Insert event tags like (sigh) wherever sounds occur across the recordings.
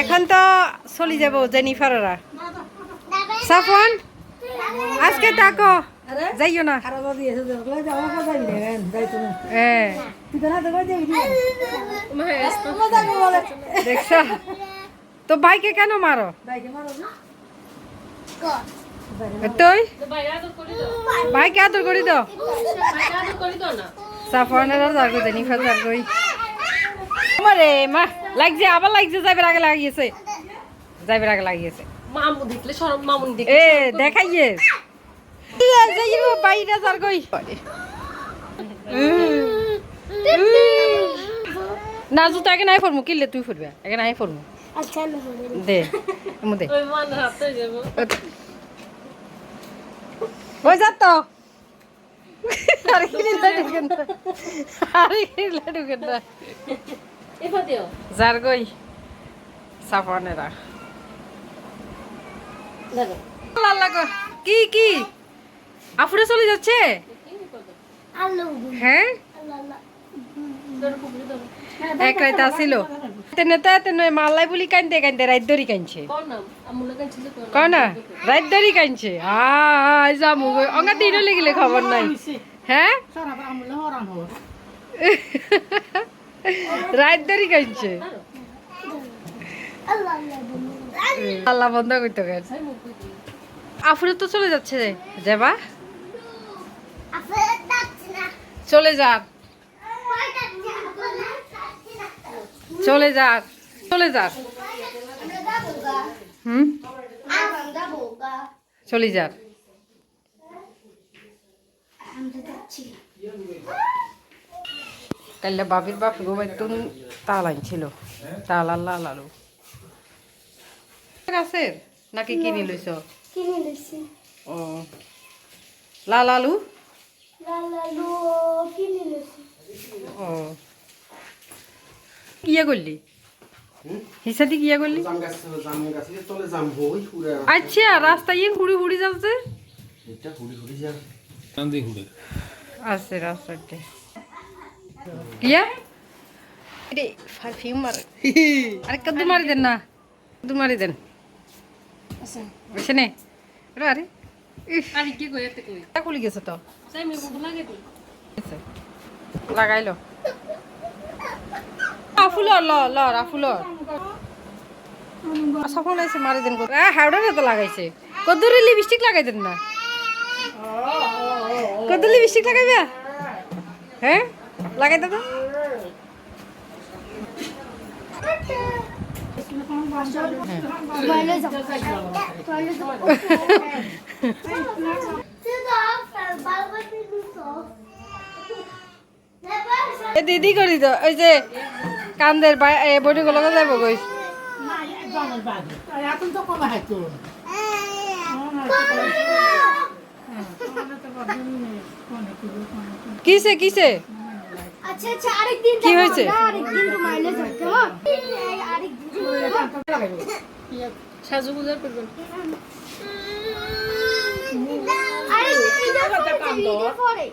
এখন তো চলি যাব জেনিফাররা। সাফন আজকে তাকো। যাইও না। হ্যাঁ দেখছ? তো ভাইকে কেন মারো? তুই? ভাইকে আদর করি তো সাফনের আর যার কই জেনিফার যার মারে মা লাগছে আবার লাগছে যাইবার আগে লাগিয়েছে। যাইবার আগে লাগিয়েছে। মামু দেখলে সরম মামুন দেখ এ দেখাইয়ে। যাইব বাইরে যার কই। না জুতো একে নাই ফরমু কিনলে তুই ফুরবে একে নাই ফরমু দে এমু দে। ওই মান হাতে যাব। ওই যা তো। আরে কিনলে ঢুকেন না আরে কিনলে ঢুকেন না সাফনেরা। কি কি? আফুরে চলে যাচ্ছে? হ্যাঁ? এক রাইতে আসিল। তেনে তো তেনে মালাই বলি কানতে কানতে রাইত কানছে কোন নাম আমুল কাছে যে কোন কয় না? রাইত কানছে আ যামু গো অঙ্গা দিন লেগিলে খবর নাই। হ্যাঁ? (laughs) সারা আমলে হরাম হো রাইত ধরি কানছে আল্লাহ বন্ধ করতে গেছে। আফুরে তো চলে যাচ্ছে যাবা? চলে যাক চলে যাক চলে যাক হুম? চলে যাক কাল্লা বাবির বাপ গোবাই তুন তাল আনছিল তাল আর লাল আলু গাছের নাকি কিনি লইছ? কিনে দিছি ও। লাল আলু লালালু কিনে দিছি ও। কিয়া করলি? হিসাদি কিয়া আচ্ছা রাস্তায় ইয়ে হুড়ি হুড়ি যাচ্ছে? এটা হুড়ি হুড়ি যা আছে রাস্তাতে কিয়া রে পারফিউম মার আরে কদ্দু মারি দেন না কদ্দু মারি দেন বুঝছে নে আরে আরে ইস, আর কি কই এতে কই তা খুলি গেছে তো সাই মে বুক লাগে তো লাগাইলো ফুল ল ল রাফুল সফল আছে মারি দেন তো লাগাইছে কদ্দুরে লিপস্টিক লাগাই দেন না কদ্দুর লিপস্টিক লাগাইবে হ্যাঁ লাগাই দে তো। টয়লেট যাও টয়লেট যাও তুই তো আফাল বালবাতি দিছো এ দিদি করি তো, ওই যে কান্দের বডি গুলো যাইব গই এখন তো কমা হাইতো কিসে কিসে? আচ্ছা আচ্ছা আরেকদিন কি হয়েছে? আরেকদিন ঘুমাইলে যাও কেমন আরেকদিন সাজু গুজার করবেন আরেকদিন পরে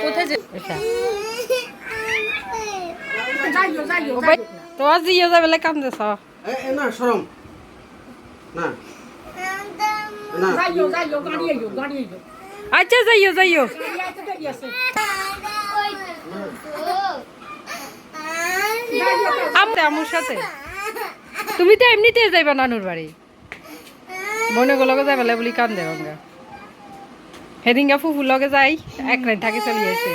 কোথায় যে যাইও যাইও ও ভাই তো আজ ইয়ে যাবে এ না শরম। না। না। যাইও যাইও গাড়ি আইও গাড়ি আইও। আচ্ছা যাইও যাইও। আমার সাথে। তুমি তো এমনিতে যাইবা নানুর বাড়ি। বনে লগে যাইবা লাই বলি কান্দে গঙ্গা হেদিনগা ফুফুর লগে যাই এক রাত থাকি চলি আছে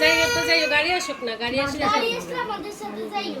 যাই তো যাই গাড়ি আসুক না গাড়ি আসলে গাড়ি আসলে আমাদের সাথে যাইও।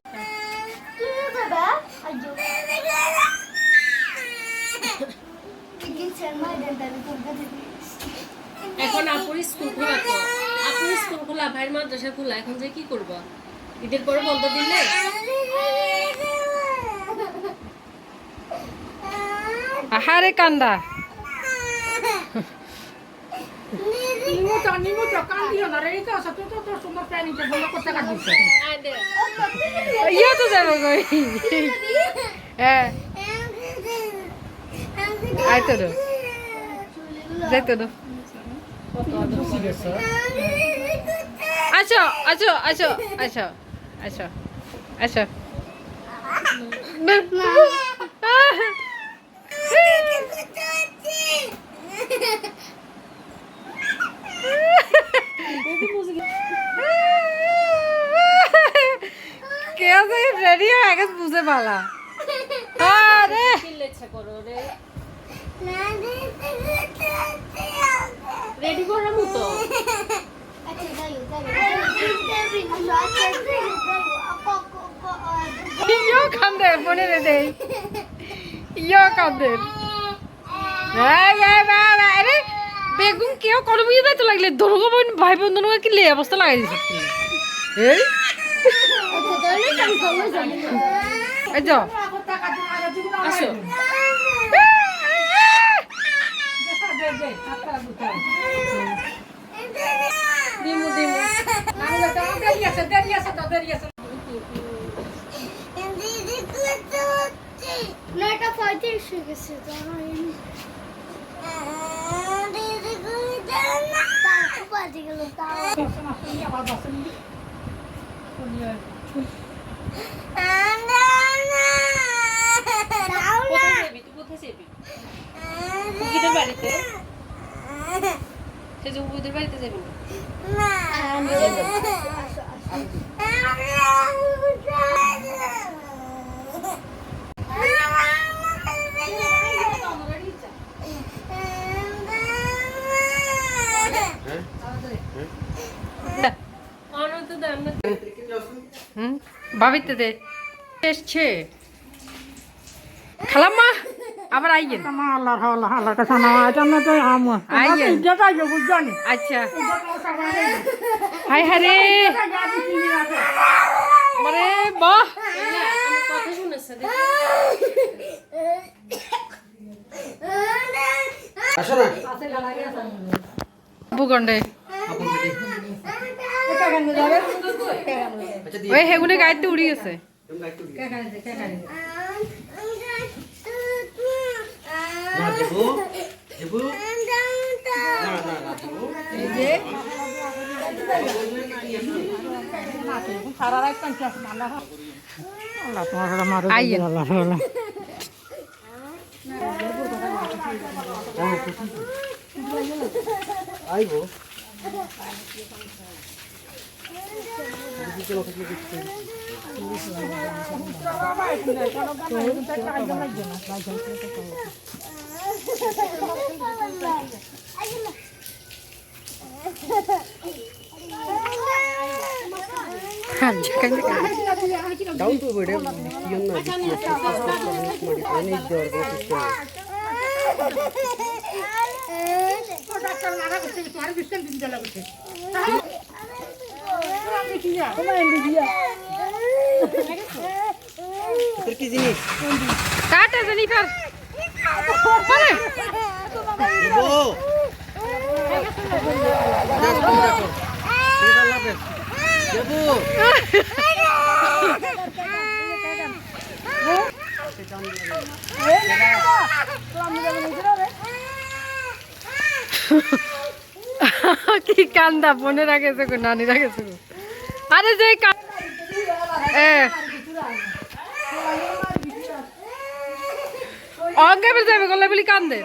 স্কুল খোলা তো আপুর স্কুল খোলা ভাইয়ের মাদ্রাসা খোলা এখন যে কি করবা? ঈদের পরে বন্ধ দিলে আহারে কান্দা। ইয়ে তো যাবে হ্যাঁ আয় তো দো। যাই তো দো। বুঝি গেছে আসো আসো আসো আসো আসো আসো রেডি হয়ে গেছে বুঝে পালা। আরে ইচ্ছা করো, রে। রেডি করার মতো আচ্ছা ইয়ো মনে রে দেই। ইয়ো আরে বেগুন কেউ কোনো বুঝে যাইতে লাগলে? দরগো বোন ভাই বোন দরগো কি লে অবস্থা লাগাই দিছে? এই। এই যাও আসো। দিমু দিমু। নয়টা পঁয়ত্রিশ হয়ে গেছে তো আমার এই- তাও বাজে গেল তাও। তাও না কোথায় যাবি কোথায় যাবি? উকিদের বাড়িতে? সে যে বাড়িতে যাবি না? হ্যাঁ আমার তো দাম না হুম? ভাবিতে দে। এসছে। খালাম্মা! আবার আইয়েন। কাছে না তো আম। যেটা আচ্ছা হাই হারে মানে বাহ কথা শুনেছে আসো না। আচ্ছা ওই হেগুনে গাড়িতে উড়ি গেছে। না দেবো দেবো না না না দেবো এই যে আইবো দাও তো বেড়ে কিয়ন না দিচ্ছি ಮಾಡಿ ಪಾನಿ ಇದ್ದವ್ರ ಗೋಪಿಸ್ತಾರೆ ডাক্তার মারা গেছে তোমার বিস্তার দিন দেলা গেছে তোর কি জিনিস কাটা জেনিফার কি কান্দা বোনে রাখেছে গো নানি রাখেছে গো। আরে যে এ বের যাবে গলে বলি কান্দে।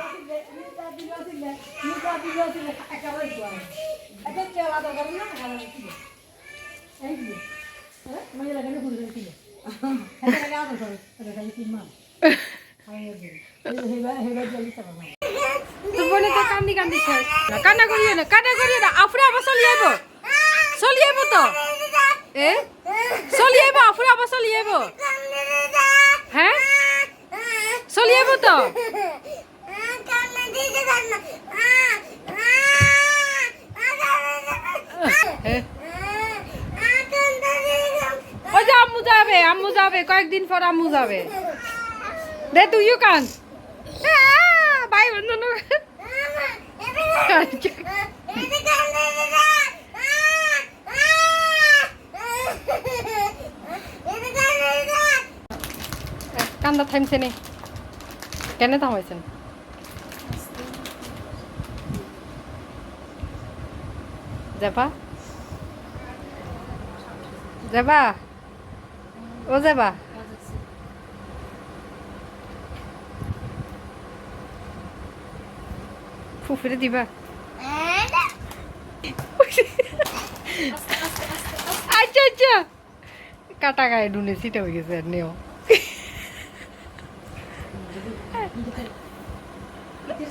কান্দি কান্দি কান্না করিও না, কান্না করিও না, আফরে আবার চলি আইব। চলি আইব এ? চলি আইব, আফরে আবার চলি আইব। চলি আইব তো? এ, যাবে আম্মু যাবে কয়েকদিন পর আম্মু যাবে। দে তুইও কান ভাই বন্ধন কান্দা থামছে নে। কেন থামাইছেন যাবা? যাবা? ও যাবা? ফুফুরে দিবা। আচ্ছা আচ্ছা। কাটা গায়ে ডুনে সিটা হয়ে গেছে আর নেও ইতির সামু তো একটা হবে বড় করে তো চাইতে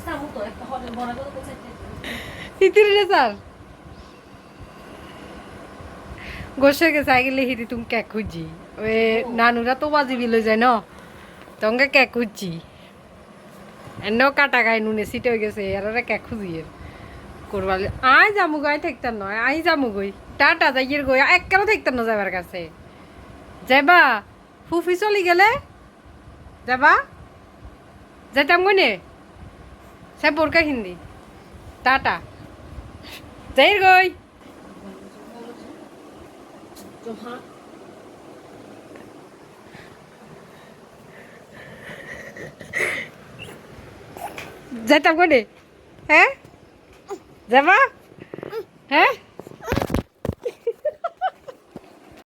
হিতির স্যার। গোসে গেছে আগেলে হিতি তুমি কেক খুঁজি। ওই নানুরা তো বাজি বিলো যায় ন? তঙ্গে কেক খুঁজছি। এনেও কাটা গায়ে নুনে সিটে হয়ে গেছে এরা কেক খুঁজি এর। করবালে আই যামু গাই থাকতাম নয় আই যামু গই। টাটা যাইয়ের গই একবারও থাকতাম না যাবার কাছে। যাবা ফুফি চলি গেলে? যাবা যাইতাম গই নে? সে বোরকা হিন্দি। টাটা। যাইর গই যাইতাম গই হ্যাঁ? যাবা? হ্যাঁ?